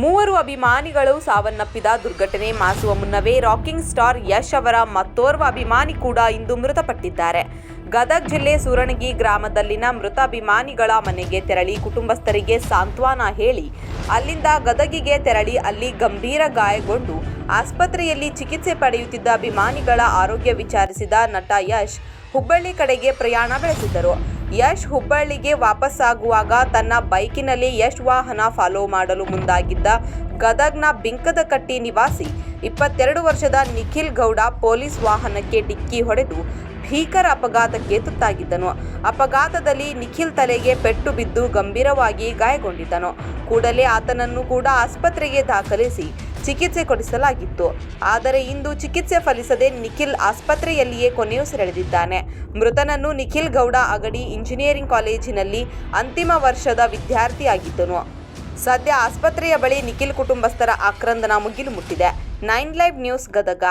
ಮೂವರು ಅಭಿಮಾನಿಗಳು ಸಾವನ್ನಪ್ಪಿದ ದುರ್ಘಟನೆ. ಮಾಸುವ ಮುನ್ನವೇ ರಾಕಿಂಗ್ ಸ್ಟಾರ್ ಯಶ್ ಅವರ ಮತ್ತೋರ್ವ ಅಭಿಮಾನಿ ಕೂಡ ಇಂದು ಮೃತಪಟ್ಟಿದ್ದಾರೆ. ಗದಗ್ ಜಿಲ್ಲೆ ಸೂರಣಗಿ ಗ್ರಾಮದಲ್ಲಿನ ಮೃತ ಅಭಿಮಾನಿಗಳ ಮನೆಗೆ ತೆರಳಿ ಕುಟುಂಬಸ್ಥರಿಗೆ ಸಾಂತ್ವನ ಹೇಳಿ. ಅಲ್ಲಿಂದ ಗದಗಿಗೆ ತೆರಳಿ ಅಲ್ಲಿ ಗಂಭೀರ ಗಾಯಗೊಂಡು ಆಸ್ಪತ್ರೆಯಲ್ಲಿ ಚಿಕಿತ್ಸೆ ಪಡೆಯುತ್ತಿದ್ದ ಅಭಿಮಾನಿಗಳ ಆರೋಗ್ಯ ವಿಚಾರಿಸಿದ ನಟ ಯಶ್ ಹುಬ್ಬಳ್ಳಿ ಕಡೆಗೆ ಪ್ರಯಾಣ ಬೆಳೆಸಿದ್ದರು. ಯಶ್ ಹುಬ್ಬಳ್ಳಿಗೆ ವಾಪಸ್ಸಾಗುವಾಗ ತನ್ನ ಬೈಕಿನಲ್ಲಿ ಯಶ್ ವಾಹನ ಫಾಲೋ ಮಾಡಲು ಮುಂದಾಗಿದ್ದ ಗದಗ್ನ ಬಿಂಕದಕಟ್ಟಿ ನಿವಾಸಿ, ಇಪ್ಪತ್ತೆರಡು ವರ್ಷದ ನಿಖಿಲ್ ಗೌಡ ಪೊಲೀಸ್ ವಾಹನಕ್ಕೆ ಡಿಕ್ಕಿ ಹೊಡೆದು ಭೀಕರ ಅಪಘಾತಕ್ಕೆ ತುತ್ತಾಗಿದ್ದನು. ಅಪಘಾತದಲ್ಲಿ ನಿಖಿಲ್ ತಲೆಗೆ ಪೆಟ್ಟು ಬಿದ್ದು ಗಂಭೀರವಾಗಿ ಗಾಯಗೊಂಡಿದ್ದನು. ಕೂಡಲೇ ಆತನನ್ನು ಕೂಡ ಆಸ್ಪತ್ರೆಗೆ ದಾಖಲಿಸಿ ಚಿಕಿತ್ಸೆ ಕೊಡಿಸಲಾಗಿತ್ತು. ಆದರೆ ಇಂದು ಚಿಕಿತ್ಸೆ ಫಲಿಸದೆ ನಿಖಿಲ್ ಆಸ್ಪತ್ರೆಯಲ್ಲಿಯೇ ಕೊನೆಯುಸಿರೆಳೆದಿದ್ದಾನೆ ಮೃತನನ್ನು ನಿಖಿಲ್ ಗೌಡ ಅಗಡಿ ಇಂಜಿನಿಯರಿಂಗ್ ಕಾಲೇಜಿನಲ್ಲಿ ಅಂತಿಮ ವರ್ಷದ ವಿದ್ಯಾರ್ಥಿಯಾಗಿದ್ದನು. ಸದ್ಯ ಆಸ್ಪತ್ರೆಯ ಬಳಿ ನಿಖಿಲ್ ಕುಟುಂಬಸ್ಥರ ಆಕ್ರಂದನ ಮುಗಿಲು ಮುಟ್ಟಿದೆ. Nine live news Gadag.